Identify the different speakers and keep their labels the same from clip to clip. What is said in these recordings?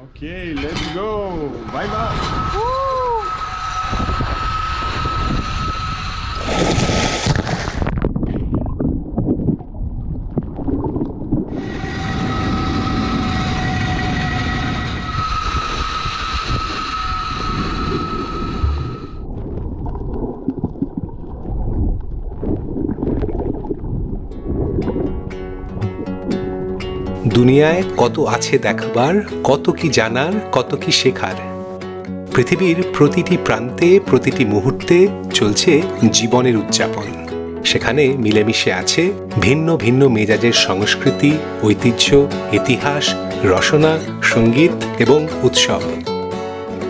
Speaker 1: Okay, let's go. Bye bye.
Speaker 2: দুনিয়ায় কত আছে দেখবার, কত কি জানার, কত কি শেখার। পৃথিবীর প্রতিটি প্রান্তে, প্রতিটি মুহূর্তে চলছে জীবনের উদযাপন। সেখানে মিলেমিশে আছে ভিন্ন ভিন্ন মেজাজের সংস্কৃতি, ঐতিহ্য, ইতিহাস রসনা সংগীত এবং উৎসব।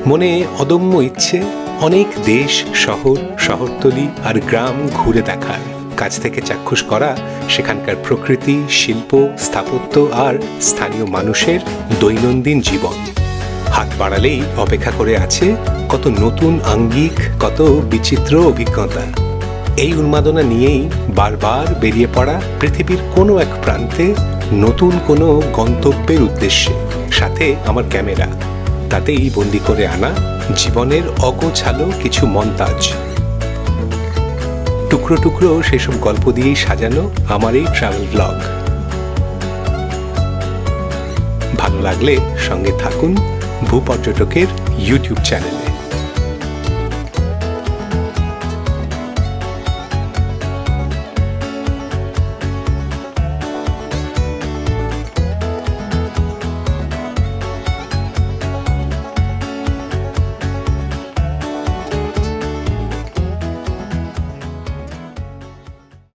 Speaker 2: মনে অদম্য ইচ্ছে অনেক দেশ, শহর, শহরতলি আর গ্রাম ঘুরে দেখার। কাছ থেকে চাক্ষুষ করা, সেখানকার প্রকৃতি, শিল্প, স্থাপত্য আর স্থানীয় মানুষের দৈনন্দিন জীবন। হাত বাড়ালেই অপেক্ষা করে আছে কত নতুন আঙ্গিক, কত বিচিত্র অভিজ্ঞতা। এই উন্মাদনা নিয়েই বারবার বেরিয়ে পড়া পৃথিবীর কোনো এক প্রান্তে নতুন কোনো গন্তব্যের উদ্দেশ্যে। সাথে আমার ক্যামেরা। তাতেই বন্দি করে আনা জীবনের অগোছালো কিছু মন্তাজ। টুকরো টুকরো সেসব গল্প দিয়েই সাজানো আমার এই ট্রাভেল ব্লগ ভালো লাগলে সঙ্গে থাকুন ভূপর্যটকের ইউটিউব চ্যানেলে